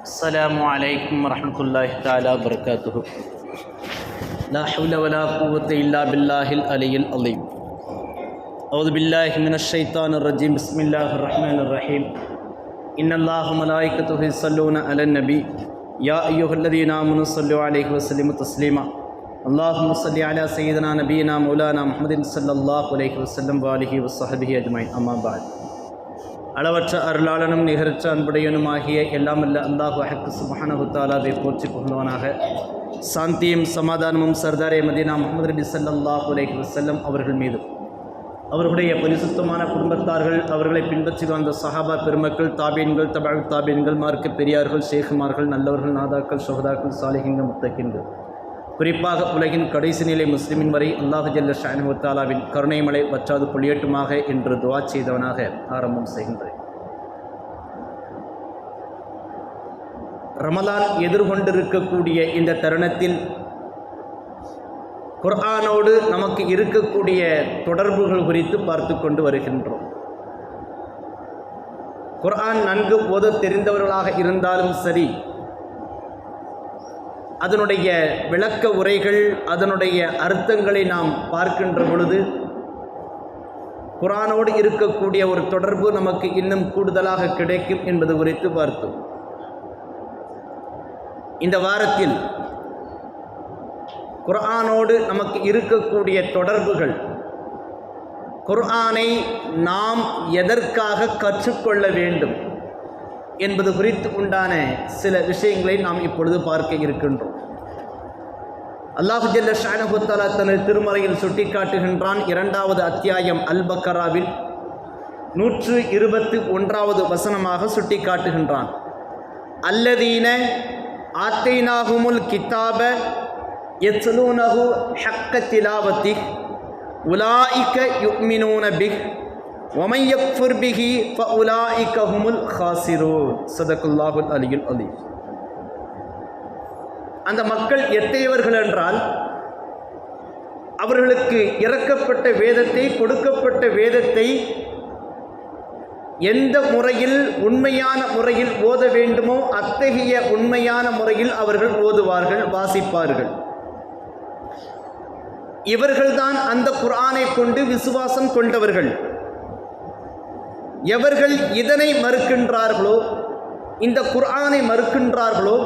السلام عليكم ورحمة الله تعالى وبركاته. لا حول ولا قوة إلا بالله العلي العظيم. أعوذ بالله من الشيطان الرجيم. بسم الله الرحمن الرحيم. إن الله وملائكته يصلون على النبي. يا أيها الذين آمنوا صلوا عليه وسلموا تسليما. اللهم صل على سيدنا نبينا مولانا محمد صلى الله عليه وسلم وآله وصحبه أجمعين. أما بعد. அளவற்ற அருளாளனும் நிகரற்ற அன்புடையனும் ஆகிய எல்லாமல்ல அல்லாஹு அஹக்கு சுபஹானஹு போற்றி புகழ்வானாக. சாந்தியும் சமாதானமும் சர்தாரே மதீனா முகமது நபி ஸல்லல்லாஹு அலைஹி வசல்லம் அவர்கள் மீது. அவர்களுடைய பரிசுத்தமான குடும்பத்தார்கள் அவர்களை பின்பற்றி வந்த சஹாபா பெருமக்கள் தாபீன்கள் தமிழ் தாபீன்கள் மார்க்க பெரியார்கள் சேகுமார்கள் நல்லவர்கள் நாதாக்கள் சுகதாக்கள் சாலிஹிங்கள் முத்தகின்கள். குறிப்பாக உலகின் கடைசி நிலை முஸ்லிமின் வரை அல்லாஹு ஜல்ல ஷானுத்தாலாவின் கருணைமலை வற்றாது பொழியட்டுமாக என்று துவா செய்தவனாக ஆரம்பம் செய்கின்றேன். ரமலான் எதிர்கொண்டிருக்கக்கூடிய இந்த தருணத்தில் குர்ஆனோடு நமக்கு இருக்கக்கூடிய தொடர்புகள் குறித்து பார்த்து கொண்டு வருகின்றோம். குர்ஆன் நன்கு போத தெரிந்தவர்களாக இருந்தாலும் சரி அதனுடைய விளக்க உரைகள் அதனுடைய அர்த்தங்களை நாம் பார்க்கின்ற பொழுது குரானோடு இருக்கக்கூடிய ஒரு தொடர்பு நமக்கு இன்னும் கூடுதலாக கிடைக்கும் என்பது குறித்து பார்த்தோம். இந்த வாரத்தில் குர்ஆனோடு நமக்கு இருக்கக்கூடிய தொடர்புகள் குர்ஆனை நாம் எதற்காக கற்றுக்கொள்ள வேண்டும் என்பது குறித்து உண்டான சில விஷயங்களை நாம் இப்பொழுது பார்க்க இருக்கின்றோம். அல்லாஹு ஜல்ல ஷானஹுத்தாலா தனது திருமறையில் சுட்டிக்காட்டுகின்றான் இரண்டாவது அத்தியாயம் அல் பக்கராவில் நூற்று இருபத்தி ஒன்றாவது வசனமாக சுட்டிக்காட்டுகின்றான். அல்லதீன ஆத்தை நாகுமுல் கித்தாப எத்லூனகு ஹக்க திலாவத்தி உலாயிக்க யுக்மினூன பிக் ஒமையக்ஃபுர் பிஹி ஃப உலாஇக்க ஹுமுல் ஹாசிரோ சதகுல்லாஹுல் அலியுல் அலி அந்த மக்கள் எத்தையவர்கள் என்றால் அவர்களுக்கு இறக்கப்பட்ட வேதத்தை கொடுக்கப்பட்ட வேதத்தை எந்த முறையில் உண்மையான முறையில் ஓத வேண்டுமோ அத்தகைய உண்மையான முறையில் அவர்கள் ஓதுவார்கள் வாசிப்பார்கள். இவர்கள்தான் அந்த குரானை கொண்டு விசுவாசம் கொண்டவர்கள். எவர்கள் இதனை மறுக்கின்றார்களோ இந்த குர்ஆனை மறுக்கின்றார்களோ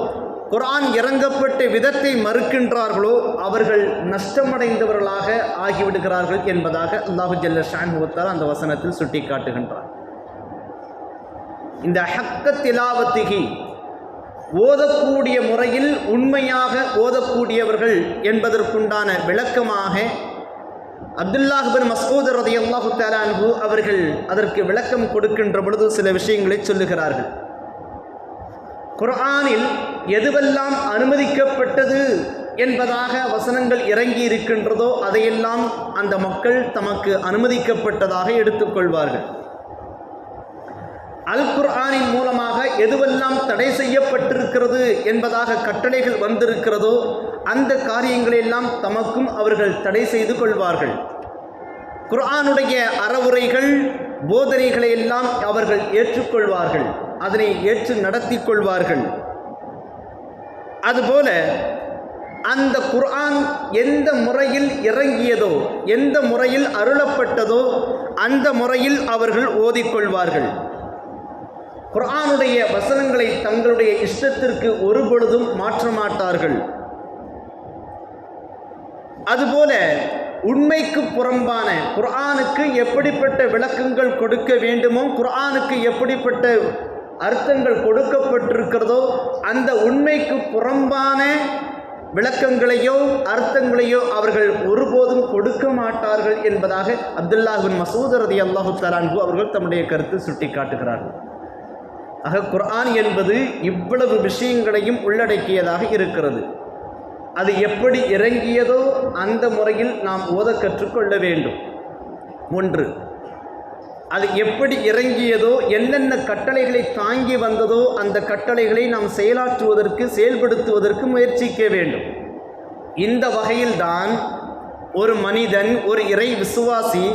குர்ஆன் இறங்கப்பட்ட விதத்தை மறுக்கின்றார்களோ அவர்கள் நஷ்டமடைந்தவர்களாக ஆகிவிடுகிறார்கள் என்பதாக அல்லாஹு ஜல்ல ஷான்ஹுவத்தால் அந்த வசனத்தில் சுட்டி காட்டுகின்றார் இந்த ஹக்க திலாவத்திகி ஓதக்கூடிய முறையில் உண்மையாக ஓதக்கூடியவர்கள் என்பதற்குண்டான விளக்கமாக அப்துல்லாஹ் பின் மசூத் ரதி அல்லாஹு தாலான்பு அவர்கள் அதற்கு விளக்கம் கொடுக்கின்ற பொழுது சில விஷயங்களை சொல்லுகிறார்கள். குர்ஆனில் எதுவெல்லாம் அனுமதிக்கப்பட்டது என்பதாக வசனங்கள் இறங்கி இருக்கின்றதோ அதையெல்லாம் அந்த மக்கள் தமக்கு அனுமதிக்கப்பட்டதாக எடுத்துக்கொள்வார்கள். அல் குர்ஆனின் மூலமாக எதுவெல்லாம் தடை செய்யப்பட்டிருக்கிறது என்பதாக கட்டளைகள் வந்திருக்கிறதோ அந்த காரியங்களெல்லாம் தமக்கும் அவர்கள் தடை செய்து கொள்வார்கள். குர்ஆனுடைய அறவுரைகள் போதனைகளை எல்லாம் அவர்கள் ஏற்றுக்கொள்வார்கள். அதனை ஏற்று நடத்தி கொள்வார்கள். அதுபோல அந்த குர்ஆன் எந்த முறையில் இறங்கியதோ எந்த முறையில் அருளப்பட்டதோ அந்த முறையில் அவர்கள் ஓதிக்கொள்வார்கள். குரானுடைய வசனங்களை தங்களுடைய இஷ்டத்திற்கு ஒரு பொழுதும் மாற்ற மாட்டார்கள். அதுபோல உண்மைக்கு புறம்பான குர்ஆனுக்கு எப்படிப்பட்ட விளக்கங்கள் கொடுக்க வேண்டுமோ குர்ஆனுக்கு எப்படிப்பட்ட அர்த்தங்கள் கொடுக்கப்பட்டிருக்கிறதோ அந்த உண்மைக்கு புறம்பான விளக்கங்களையோ அர்த்தங்களையோ அவர்கள் ஒருபோதும் கொடுக்க மாட்டார்கள் என்பதாக அப்துல்லாஹின் மசூத் ரதி அல்லாஹு தலான்கு அவர்கள் தம்முடைய கருத்து சுட்டி காட்டுகிறார்கள் ஆக குர்ஆன் என்பது இவ்வளவு விஷயங்களையும் உள்ளடக்கியதாக இருக்கிறது. அது எப்படி இறங்கியதோ அந்த முறையில் நாம் ஓத கற்றுக்கொள்ள வேண்டும். ஒன்று அது எப்படி இறங்கியதோ என்னென்ன கட்டளைகளை தாங்கி வந்ததோ அந்த கட்டளைகளை நாம் செயலாற்றுவதற்கு செயல்படுத்துவதற்கு முயற்சிக்க வேண்டும். இந்த வகையில்தான் ஒரு மனிதன் ஒரு இறை விசுவாசி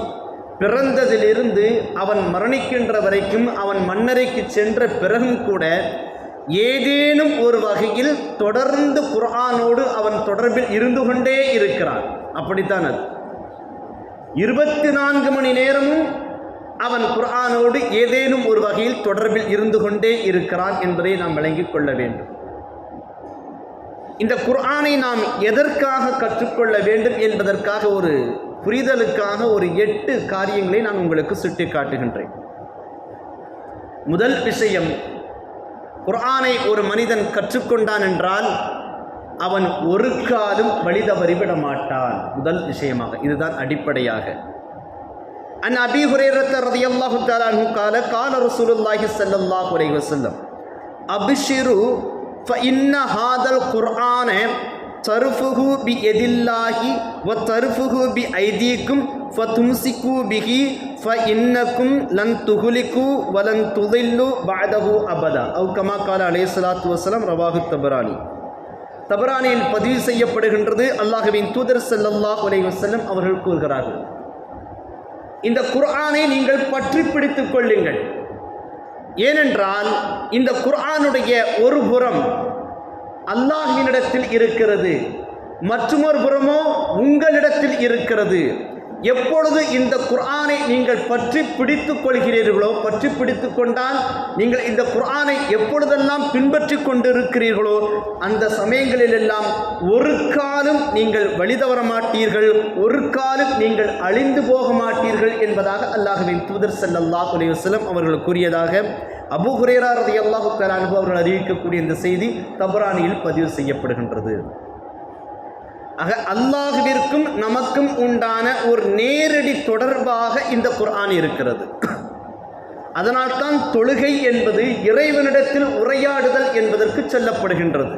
பிறந்ததிலிருந்து அவன் மரணிக்கின்ற வரைக்கும் அவன் மன்னரைக்கு சென்ற பிறகும் கூட ஏதேனும் ஒரு வகையில் தொடர்ந்து குர்ஆனோடு அவன் தொடர்பில் இருந்து கொண்டே இருக்கிறான். அப்படித்தான் அது. இருபத்தி நான்கு மணி நேரமும் அவன் குர்ஆனோடு ஏதேனும் ஒரு வகையில் தொடர்பில் இருந்து கொண்டே இருக்கிறான் என்பதை நாம் விளங்கிக் கொள்ள வேண்டும். இந்த குர்ஆனை நாம் எதற்காக கற்றுக்கொள்ள வேண்டும் என்பதற்காக ஒரு புரிதலுக்காக ஒரு எட்டு காரியங்களை நான் உங்களுக்கு சுட்டி காட்டுகின்றேன் முதல் விஷயம் குர்ஆனை ஒரு மனிதன் கற்றுக்கொண்டான் என்றால் அவன் ஒரு காலும் வழி தவறிவிட மாட்டான். முதல் விஷயமாக இதுதான் அடிப்படையாக. அன் அபி ஹுரேரத்த ரதியல்லாஹு தஆலா கால கால ரசூலுல்லாஹி ஸல்லல்லாஹு அலைஹி வஸல்லம் அபிஷிரு فإن هذا القرآن ترفه بيد الله وترفه بأيديكم فتمسكوا به فإنكم لن تهلكوا ولن تضلوا بعده أبدا أو كما قال عليه الصلاة والسلام رواه الطبراني தபரானியில் பதிவு செய்யப்படுகின்றது அல்லாஹுவின் தூதர் ஸல்லல்லாஹு அலைஹி வஸல்லம் அவர்கள் கூறுகிறார்கள் இந்த குர்ஆனை நீங்கள் பற்றி பிடித்துக் கொள்ளுங்கள் ஏனென்றால் இந்த குர்ஆனுடைய ஒரு புறம் அல்லாஹினிடத்தில் இருக்கிறது. மற்றொரு புறமோ உங்களிடத்தில் இருக்கிறது. எப்பொழுது இந்த குர்ஆனை நீங்கள் பற்றி பிடித்து கொள்கிறீர்களோ பற்றி பிடித்து கொண்டால் நீங்கள் இந்த குர்ஆனை எப்பொழுதெல்லாம் பின்பற்றி கொண்டிருக்கிறீர்களோ அந்த சமயங்களிலெல்லாம் ஒரு காலம் நீங்கள் வழிதவர மாட்டீர்கள் ஒரு காலம் நீங்கள் அழிந்து போக மாட்டீர்கள் என்பதாக அல்லாஹுவின் தூதர் செல்லல்லா அலைஹி அவர்கள் கூறியதாக அபு ஹுரேரா ரதி அல்லாஹு அவர்கள் அறிவிக்கக்கூடிய இந்த செய்தி தபரானியில் பதிவு செய்யப்படுகின்றது. ஆக அல்லாஹுவிற்கும் நமக்கும் உண்டான ஒரு நேரடி தொடர்பாக இந்த குர்ஆன் இருக்கிறது. அதனால்தான் தொழுகை என்பது இறைவனிடத்தில் உரையாடுதல் என்பதற்கு சொல்லப்படுகின்றது.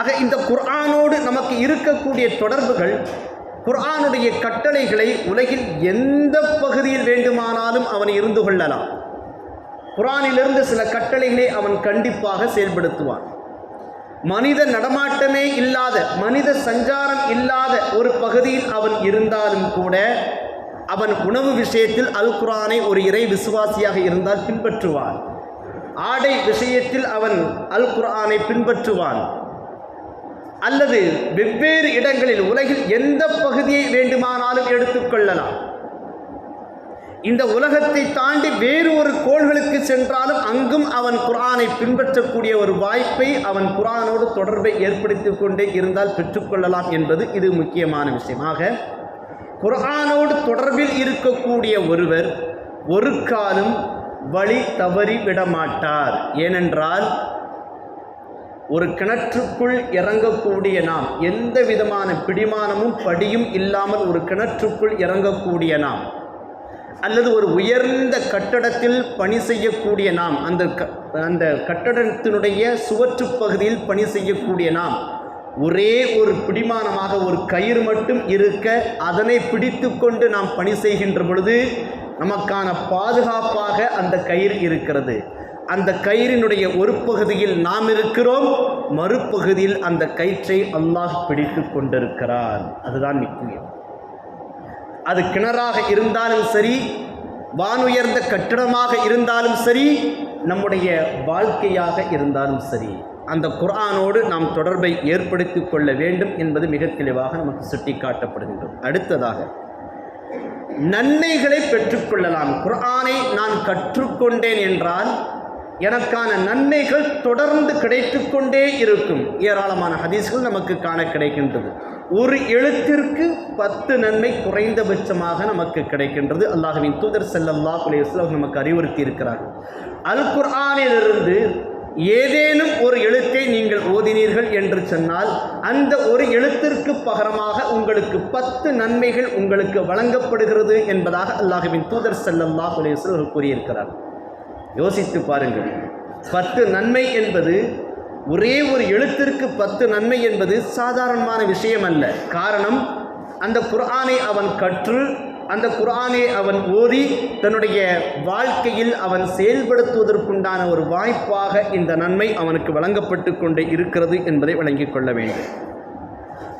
ஆக இந்த குர்ஆனோடு நமக்கு இருக்கக்கூடிய தொடர்புகள் குர்ஆனுடைய கட்டளைகளை உலகில் எந்த பகுதியில் வேண்டுமானாலும் அவன் இருந்து கொள்ளலாம். குரானிலிருந்து சில கட்டளைகளை அவன் கண்டிப்பாக செயல்படுத்துவான். மனித நடமாட்டமே இல்லாத மனித சஞ்சாரம் இல்லாத ஒரு பகுதியில் அவன் இருந்தாலும் கூட அவன் உணவு விஷயத்தில் அல் குரானை ஒரு இறை விசுவாசியாக இருந்தால் பின்பற்றுவான். ஆடை விஷயத்தில் அவன் அல் குர்ஆனை பின்பற்றுவான். அல்லது வெவ்வேறு இடங்களில் உலகில் எந்த பகுதியை வேண்டுமானாலும் எடுத்துக்கொள்ளலாம் இந்த உலகத்தை தாண்டி வேறு ஒரு கோள்களுக்கு சென்றாலும் அங்கும் அவன் குரானை பின்பற்றக்கூடிய ஒரு வாய்ப்பை அவன் குரானோடு தொடர்பை ஏற்படுத்தி கொண்டே இருந்தால் பெற்றுக்கொள்ளலாம் என்பது இது முக்கியமான விஷயமாக குரானோடு தொடர்பில் இருக்கக்கூடிய ஒருவர் ஒரு காலம் வழி தவறி விடமாட்டார். ஏனென்றால் ஒரு கிணற்றுக்குள் இறங்கக்கூடிய நாம் எந்த விதமான பிடிமானமும் படியும் இல்லாமல் ஒரு கிணற்றுக்குள் இறங்கக்கூடிய நாம் அல்லது ஒரு உயர்ந்த கட்டடத்தில் பணி செய்யக்கூடிய நாம் அந்த க அந்த கட்டடத்தினுடைய சுவற்று பகுதியில் பணி செய்யக்கூடிய நாம் ஒரே ஒரு பிடிமானமாக ஒரு கயிறு மட்டும் இருக்க அதனை பிடித்து கொண்டு நாம் பணி செய்கின்ற பொழுது நமக்கான பாதுகாப்பாக அந்த கயிறு இருக்கிறது. அந்த கயிறினுடைய ஒரு பகுதியில் நாம் இருக்கிறோம் மறுபகுதியில் அந்த கயிற்றை அல்லாஹ் பிடித்து கொண்டிருக்கிறார் அதுதான் முக்கியம் அது கிணறாக இருந்தாலும் சரி வானுயர்ந்த கட்டிடமாக இருந்தாலும் சரி நம்முடைய வாழ்க்கையாக இருந்தாலும் சரி. அந்த குரானோடு நாம் தொடர்பை ஏற்படுத்தி கொள்ள வேண்டும் என்பது மிக தெளிவாக நமக்கு சுட்டிக்காட்டப்படுகின்றது. அடுத்ததாக நன்மைகளை பெற்றுக்கொள்ளலாம் குரானை நான் கற்றுக்கொண்டேன் என்றால் எனக்கான நன்மைகள் தொடர்ந்து கிடைத்துக்கொண்டே இருக்கும். ஏராளமான ஹதீஸ்கள் நமக்கு காண கிடைக்கின்றது. ஒரு எழுத்திற்கு பத்து நன்மை குறைந்தபட்சமாக நமக்கு கிடைக்கின்றது. அல்லாஹவின் தூதர் செல்லல்லா குலேஸ்லாம் நமக்கு அறிவுறுத்தி இருக்கிறார்கள் அல் குர்ஆனிலிருந்து ஏதேனும் ஒரு எழுத்தை நீங்கள் ஓதினீர்கள் என்று சொன்னால் அந்த ஒரு எழுத்திற்கு பகரமாக உங்களுக்கு பத்து நன்மைகள் உங்களுக்கு வழங்கப்படுகிறது என்பதாக அல்லாஹவின் தூதர் செல்லல்லா அலைஹி கூறியிருக்கிறார். யோசித்து பாருங்கள். பத்து நன்மை என்பது ஒரே ஒரு எழுத்திற்கு பத்து நன்மை என்பது சாதாரணமான விஷயம் அல்ல காரணம் அந்த குர்ஆனை அவன் கற்று அந்த குர்ஆனை அவன் ஓதி தன்னுடைய வாழ்க்கையில் அவன் செயல்படுத்துவதற்குண்டான ஒரு வாய்ப்பாக இந்த நன்மை அவனுக்கு வழங்கப்பட்டு கொண்டே இருக்கிறது என்பதை வழங்கிக் கொள்ள வேண்டும்.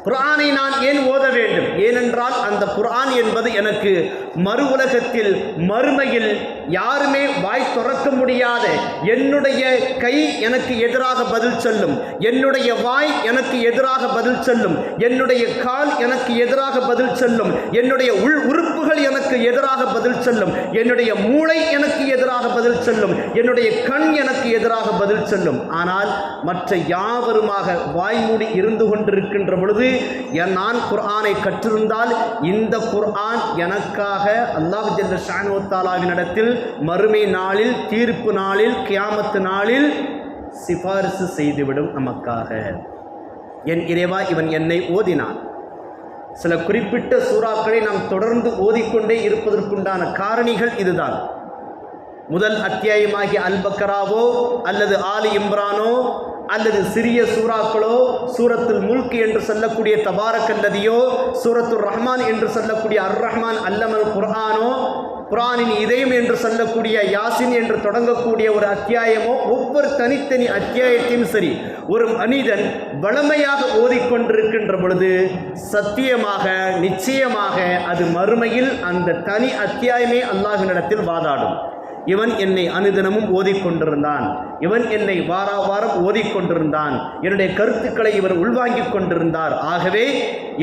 குர்ஆனை நான் ஏன் ஓத வேண்டும்? ஏனென்றால் அந்த குர்ஆன் என்பது எனக்கு மறு உலகத்தில் மறுமையில் யாருமே வாய் துறக்க முடியாத. என்னுடைய கை எனக்கு எதிராக பதில் சொல்லும். என்னுடைய வாய் எனக்கு எதிராக பதில் சொல்லும். என்னுடைய கால் எனக்கு எதிராக பதில் சொல்லும். என்னுடைய உள் உறுப்புகள் எனக்கு எதிராக பதில் சொல்லும். என்னுடைய மூளை எனக்கு எதிராக பதில் சொல்லும். என்னுடைய கண் எனக்கு எதிராக பதில் சொல்லும். ஆனால் மற்ற யாவருமாக வாய்மூடி இருந்து கொண்டிருக்கின்ற பொழுது நான் குர்ஆனை கற்றிருந்தால் இந்த குர்ஆன் எனக்காக அல்லாஹ் ஜல்ல ஷானு தாலாவினிடத்தில் மறுமை நாளில் தீர்ப்பு நாளில் கியாமத்து நாளில் சிபாரிசு செய்துவிடும் நமக்காக. என் இறைவா இவன் என்னை ஓதினான். சில குறிப்பிட்ட சூறாக்களை நாம் தொடர்ந்து ஓதிக்கொண்டே இருப்பதற்குண்டான காரணிகள் இதுதான். முதல் அத்தியாயமாகிய அல் பக்கராவோ அல்லது ஆலி இம்ரானோ அல்லது சிறிய சூறாக்களோ சூரத்துல் முல்க் என்று சொல்லக்கூடிய தபாரக்கல்லதியோ சூரத்துல் ரஹ்மான் என்று சொல்லக்கூடிய அர் ரஹ்மான் அல்லமல் குர்ஆனோ குரானின் இதயம் என்று சொல்லக்கூடிய யாசின் என்று தொடங்கக்கூடிய ஒரு அத்தியாயமோ ஒவ்வொரு தனித்தனி அத்தியாயத்தையும் சரி ஒரு மனிதன் வளமையாக ஓதிக்கொண்டிருக்கின்ற பொழுது சத்தியமாக நிச்சயமாக அது மறுமையில் அந்த தனி அத்தியாயமே அல்லாஹினிடத்தில் வாதாடும். இவன் என்னை அனுதினமும் ஓதிக்கொண்டிருந்தான். இவன் என்னை வாரா வாரம் ஓதிக்கொண்டிருந்தான். என்னுடைய கருத்துக்களை இவர் உள்வாங்கிக் கொண்டிருந்தார். ஆகவே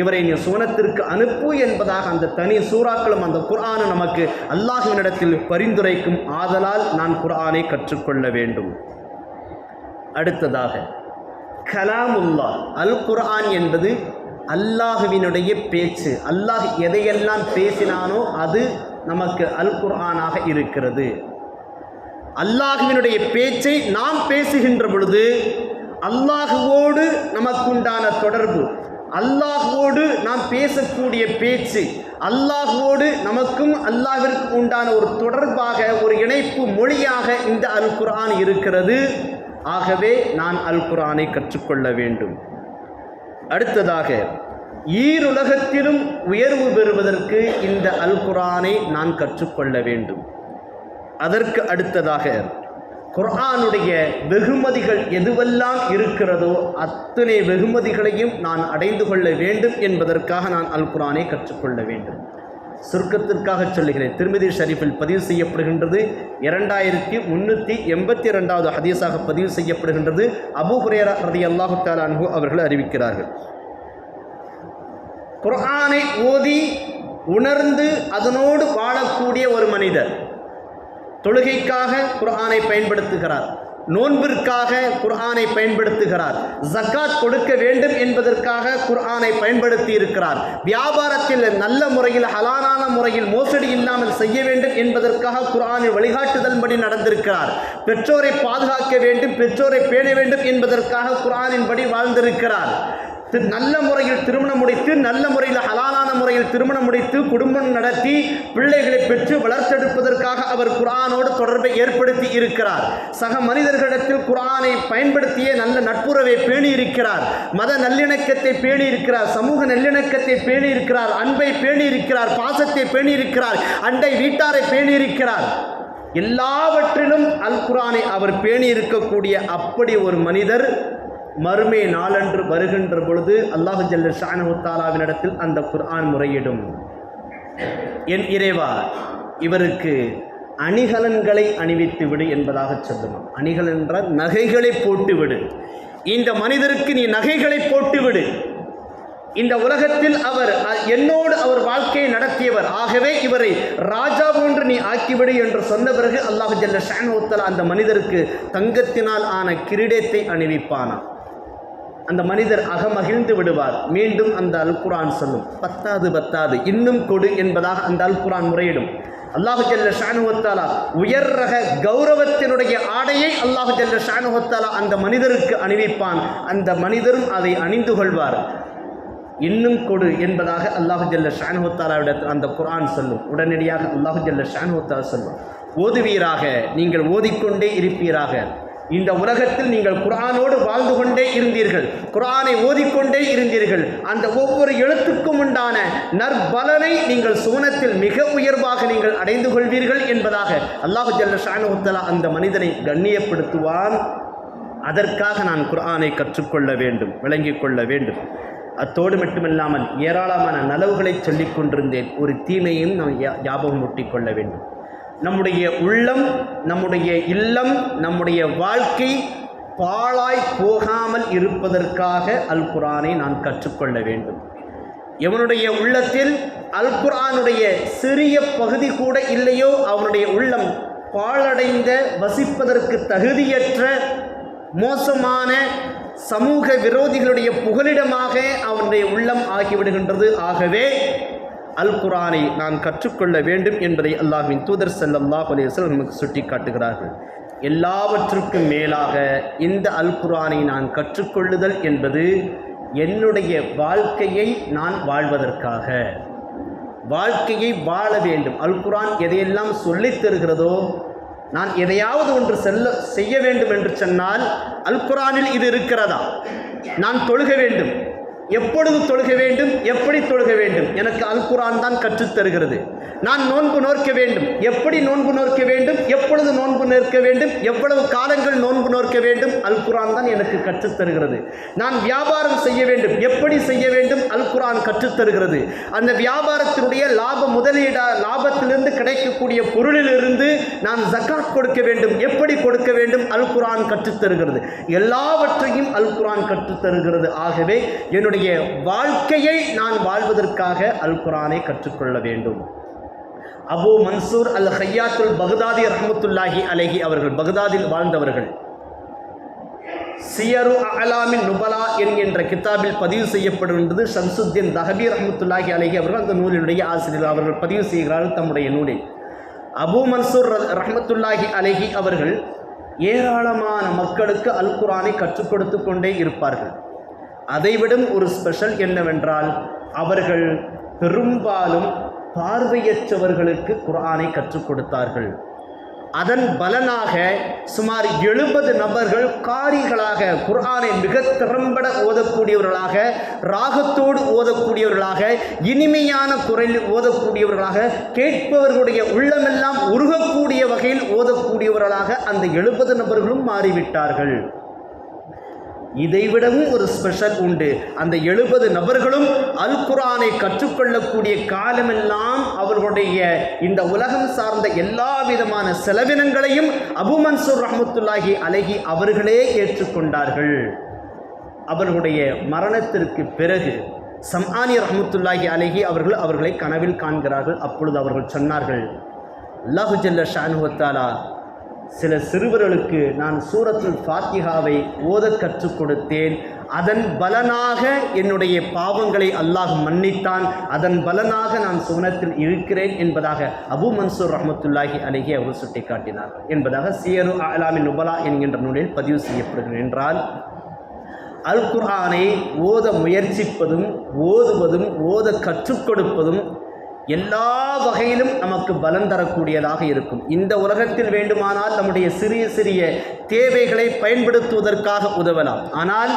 இவரை நீ சுவனத்திற்கு அனுப்பு என்பதாக அந்த தனி சூறாக்களும் அந்த குர்ஆனை நமக்கு அல்லாஹினிடத்தில் பரிந்துரைக்கும் ஆதலால் நான் குர்ஆனை கற்றுக்கொள்ள வேண்டும். அடுத்ததாக கலாமுல்லா அல் குர்ஆன் என்பது அல்லாஹுவினுடைய பேச்சு. அல்லாஹ் எதையெல்லாம் பேசினானோ அது நமக்கு அல் குர்ஆனாக இருக்கிறது. அல்லாஹுவினுடைய பேச்சை நாம் பேசுகின்ற பொழுது அல்லாஹுவோடு நமக்குண்டான தொடர்பு அல்லாஹுவோடு நாம் பேசக்கூடிய பேச்சு அல்லாஹுவோடு நமக்கும் அல்லாஹிற்கு உண்டான ஒரு தொடர்பாக ஒரு இணைப்பு மொழியாக இந்த அல் குரான் இருக்கிறது. ஆகவே நான் அல் குரானை கற்றுக்கொள்ள வேண்டும். அடுத்ததாக ஈருலகத்திலும் உயர்வு பெறுவதற்கு இந்த அல் குரானை நான் கற்றுக்கொள்ள வேண்டும். அதற்கு அடுத்ததாக குர்ஆனுடைய வெகுமதிகள் எதுவெல்லாம் இருக்கிறதோ அத்தனை வெகுமதிகளையும் நான் அடைந்து கொள்ள வேண்டும் என்பதற்காக நான் அல் குரானை கற்றுக்கொள்ள வேண்டும். சுருக்கத்திற்காக சொல்லுகிறேன். திருமதி ஷரீஃபில் பதிவு செய்யப்படுகின்றது. இரண்டாயிரத்தி முன்னூற்றி எண்பத்தி ரெண்டாவது ஹதீஸாக பதிவு செய்யப்படுகின்றது. அபு ஹுரேரா ரதி அல்லாஹு தாலான்ஹு அவர்கள் அறிவிக்கிறார்கள். குர்ஆனை ஓதி உணர்ந்து அதனோடு வாழக்கூடிய ஒரு மனிதர் தொழுகைக்காக குர்ஆனை பயன்படுத்துகிறார். நோன்பிற்காக குர்ஆனை பயன்படுத்துகிறார். ஜக்காத் கொடுக்க வேண்டும் என்பதற்காக குர்ஆனை பயன்படுத்தி இருக்கிறார். வியாபாரத்தில் நல்ல முறையில் ஹலானான முறையில் மோசடி இல்லாமல் செய்ய வேண்டும் என்பதற்காக குர்ஆனின் வழிகாட்டுதல்படி நடந்திருக்கிறார். பெற்றோரை பாதுகாக்க வேண்டும் பெற்றோரை பேண வேண்டும் என்பதற்காக குர்ஆனின்படி வாழ்ந்திருக்கிறார். நல்ல முறையில் திருமணம் முடித்து நல்ல முறையில் ஹலாலான முறையில் திருமணம் முடித்து குடும்பம் நடத்தி பிள்ளைகளை பெற்று வளர்த்தெடுப்பதற்காக அவர் குரானோடு தொடர்பை ஏற்படுத்தி இருக்கிறார். சக மனிதர்களிடத்தில் குரானை பயன்படுத்திய நல்ல நட்புறவை பேணி இருக்கிறார். மத நல்லிணக்கத்தை பேணி இருக்கிறார். சமூக நல்லிணக்கத்தை பேணி இருக்கிறார். அன்பை பேணி இருக்கிறார். பாசத்தை பேணி இருக்கிறார். அண்டை வீட்டாரை பேணி இருக்கிறார். எல்லாவற்றிலும் அல் குரானை அவர் பேணி இருக்கக்கூடிய அப்படி ஒரு மனிதர் மறுமை நாளன்று வருகின்ற பொழுது அல்லாஹு ஜல்ல ஷானவுத்தாலாவினிடத்தில் அந்த குர்ஆன் முறையிடும். என் இறைவா இவருக்கு அணிகலன்களை அணிவித்து விடு என்பதாக சொல்லுமா அணிகலன் என்றால் நகைகளை போட்டு விடு. இந்த மனிதருக்கு நீ நகைகளை போட்டு விடு. இந்த உலகத்தில் அவர் அ- என்னோடு அவர் வாழ்க்கையை நடத்தியவர். ஆகவே இவரை ராஜா போன்று நீ ஆக்கிவிடு என்று சொன்ன பிறகு அல்லாஹு ஜல்ல ஷானோத்தலா அந்த மனிதருக்கு தங்கத்தினால் ஆன கிரீடத்தை அணிவிப்பானா அந்த மனிதர் அகமகிழ்ந்து விடுவார். மீண்டும் அந்த அல் குரான் சொல்லும். பத்தாது பத்தாது. இன்னும் கொடு என்பதாக அந்த அல் குரான் முறையிடும். அல்லாஹு ஜல்ல ஷானுவத்தாலா உயர் ரக கௌரவத்தினுடைய ஆடையை அல்லாஹு ஜல்ல ஷானுவத்தாலா அந்த மனிதருக்கு அணிவிப்பான். அந்த மனிதரும் அதை அணிந்து கொள்வார். இன்னும் கொடு என்பதாக அல்லாஹு ஜல்ல ஷானுவத்தாலாவிடத்தில் அந்த குரான் சொல்லும். உடனடியாக அல்லாஹு ஜல்ல ஷானுவத்தாலா சொல்லும் ஓதுவீராக. நீங்கள் ஓதிக்கொண்டே இருப்பீராக. இந்த உலகத்தில் நீங்கள் குரானோடு வாழ்ந்து கொண்டே இருந்தீர்கள். குரானை ஓதிக்கொண்டே இருந்தீர்கள். அந்த ஒவ்வொரு எழுத்துக்கும் உண்டான நற்பலனை நீங்கள் சுவனத்தில் மிக உயர்வாக நீங்கள் அடைந்து கொள்வீர்கள் என்பதாக அல்லாஹு ஜல்ல ஷானுவத்தலா அந்த மனிதனை கண்ணியப்படுத்துவான். அதற்காக நான் குரானை கற்றுக்கொள்ள வேண்டும் விளங்கிக் கொள்ள வேண்டும். அத்தோடு மட்டுமில்லாமல் ஏராளமான நலவுகளை சொல்லிக் கொண்டிருந்தேன். ஒரு தீமையும் நாம் ஞாபகம் ஊட்டிக் கொள்ள வேண்டும். நம்முடைய உள்ளம் நம்முடைய இல்லம் நம்முடைய வாழ்க்கை பாழாய் போகாமல் இருப்பதற்காக அல் குரானை நான் கற்றுக்கொள்ள வேண்டும். எவனுடைய உள்ளத்தில் அல் குரானுடைய சிறிய பகுதி கூட இல்லையோ அவனுடைய உள்ளம் பாழடைந்த வசிப்பதற்கு தகுதியற்ற மோசமான சமூக விரோதிகளுடைய புகலிடமாக அவனுடைய உள்ளம் ஆகிவிடுகின்றது. ஆகவே அல் குரானை நான் கற்றுக்கொள்ள வேண்டும் என்பதை அல்லாஹின் தூதர் ஸல்லல்லாஹு அலைஹி நமக்கு சுட்டி காட்டுகிறார்கள் எல்லாவற்றுக்கும் மேலாக இந்த அல் குரானை நான் கற்றுக்கொள்ளுதல் என்பது என்னுடைய வாழ்க்கையை நான் வாழ்வதற்காக. வாழ்க்கையை வாழ வேண்டும். அல் குரான் எதையெல்லாம் சொல்லித் தருகிறதோ நான் எதையாவது ஒன்று செல்ல செய்ய வேண்டும் என்று சொன்னால் அல் குரானில் இது இருக்கிறதா? நான் தொழுக வேண்டும். எப்பொழுது தொழுக வேண்டும்? எப்படி தொழுக வேண்டும்? எனக்கு அல் குரான் தான் கற்றுத் தருகிறது. நான் நோன்பு நோற்க வேண்டும். எப்படி நோன்பு நோற்க வேண்டும்? எப்பொழுது நோன்பு நோற்க வேண்டும்? எவ்வளவு காலங்கள் நோன்பு நோற்க வேண்டும்? அல் குரான் தான் எனக்கு கற்றுத்தருகிறது நான் வியாபாரம் செய்ய வேண்டும். எப்படி செய்ய வேண்டும்? அல் குரான் கற்றுத் தருகிறது. அந்த வியாபாரத்தினுடைய லாப முதலீடா லாபத்திலிருந்து கிடைக்கக்கூடிய பொருளிலிருந்து நான் ஜக்காத் கொடுக்க வேண்டும். எப்படி கொடுக்க வேண்டும்? அல் குரான் கற்றுத் தருகிறது. எல்லாவற்றையும் அல் குரான் கற்றுத் தருகிறது. ஆகவே என்னுடைய வாழ்க்கையை நான் வாழ்வதற்காக அல் குரானை கற்றுக்கொள்ள வேண்டும். அபு மன்சூர் அல் ஹையாத்துல் பகதாதி ரஹமத்துல்லாஹி அலஹி அவர்கள் பகதாதில் வாழ்ந்தவர்கள். சியரு அலாமின் நுபலா என்கின்ற கித்தாபில் பதிவு செய்யப்படுகின்றது. ஷம்சுத்தீன் தஹபி ரஹமத்துல்லாஹி அலஹி அவர்கள் அந்த நூலினுடைய ஆசிரியர் அவர்கள் பதிவு செய்கிறார்கள் தம்முடைய நூலில். அபு மன்சூர் ரஹமத்துல்லாஹி அலஹி அவர்கள் ஏராளமான மக்களுக்கு அல் குரானை கற்றுக் கொடுத்து கொண்டே இருப்பார்கள். அதைவிடும் ஒரு ஸ்பெஷல் என்னவென்றால் அவர்கள் பெரும்பாலும் பார்வையற்றவர்களுக்கு குர்ஆனை கற்றுக் கொடுத்தார்கள். அதன் பலனாக சுமார் எழுபது நபர்கள் காரிகளாக குர்ஆனை மிக திறம்பட ஓதக்கூடியவர்களாக ராகத்தோடு ஓதக்கூடியவர்களாக இனிமையான குரலில் ஓதக்கூடியவர்களாக கேட்பவர்களுடைய உள்ளமெல்லாம் உருகக்கூடிய வகையில் ஓதக்கூடியவர்களாக அந்த எழுபது நபர்களும் மாறிவிட்டார்கள். இதைவிடவும் ஒரு ஸ்பெஷல் உண்டு. அந்த எழுபது நபர்களும் அல் குரானை கற்றுக்கொள்ளக்கூடிய காலமெல்லாம் அவர்களுடைய இந்த உலகம் சார்ந்த எல்லா விதமான செலவினங்களையும் அபு மன்சூர் ரஹமத்துல்லாஹி அலகி அவர்களே ஏற்றுக்கொண்டார்கள். அவர்களுடைய மரணத்திற்கு பிறகு சம்ஆனி ரஹமத்துல்லாஹி அலகி அவர்கள் அவர்களை கனவில் காண்கிறார்கள். அப்பொழுது அவர்கள் சொன்னார்கள் அல்லாஹு ஜல்ல ஷானுவத்தாலா சில சிறுவர்களுக்கு நான் சூரத்துல் ஃபாத்திஹாவை ஓதக் கற்றுக் கொடுத்தேன். அதன் பலனாக என்னுடைய பாவங்களை அல்லாஹ் மன்னித்தான். அதன் பலனாக நான் சுவனத்தில் இருக்கிறேன் என்பதாக அபு மன்சூர் ரஹமத்துல்லாஹி அலைஹி அவர் சுட்டிக்காட்டினார். என்பதாக சியரு அலாமின் நுபலா என்கின்ற நூலில் பதிவு செய்யப்படுகிறது என்றால் அல் குர்ஆனை ஓத முயற்சிப்பதும் ஓதுவதும் ஓத கற்றுக் கொடுப்பதும் எல்லா வகையிலும் நமக்கு பலம் தரக்கூடியதாக இருக்கும். இந்த உலகத்தில் வேண்டுமானால் நம்முடைய சிறிய சிறிய தேவைகளை பயன்படுத்துவதற்காக உதவலாம். ஆனால்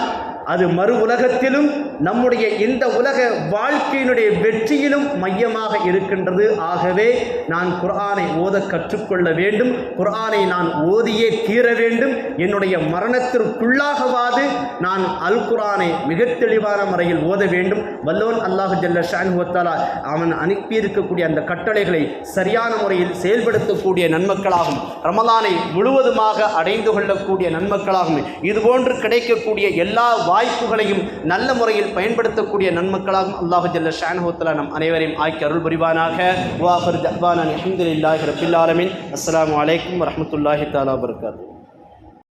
அது மறு உலகத்திலும் நம்முடைய இந்த உலக வாழ்க்கையினுடைய வெற்றியிலும் மையமாக இருக்கின்றது. ஆகவே நான் குர்ஆனை ஓத கற்றுக்கொள்ள வேண்டும். குர்ஆனை நான் ஓதியே தீர வேண்டும். என்னுடைய மரணத்திற்குள்ளாகவாது நான் அல் குர்ஆனை மிக தெளிவான முறையில் ஓத வேண்டும். வல்லோன் அல்லாஹு ஜல்ல ஷானுவத்தாலா அவன் அனுப்பியிருக்கக்கூடிய அந்த கட்டளைகளை சரியான முறையில் செயல்படுத்தக்கூடிய நன்மக்களாகும். ரமலானை முழுவதுமாக அடைந்து கொள்ளக்கூடிய நன்மக்களாகும். இதுபோன்று கிடைக்கக்கூடிய எல்லா வாய்ப்புகளையும் நல்ல முறையில் பயன்படுத்தக்கூடிய நன்மக்களாகும். அல்லாஹு ஜல்ல ஷானுவத்தலா நம் அனைவரையும் ஆக்கி அருள் புரிவானாக. வாஹர் ஜஹ்வான் அஹமதுல்லாஹி ரபில் ஆலமின். அஸ்ஸலாமு அலைக்கும் வரஹ்மத்துல்லாஹி தஆலா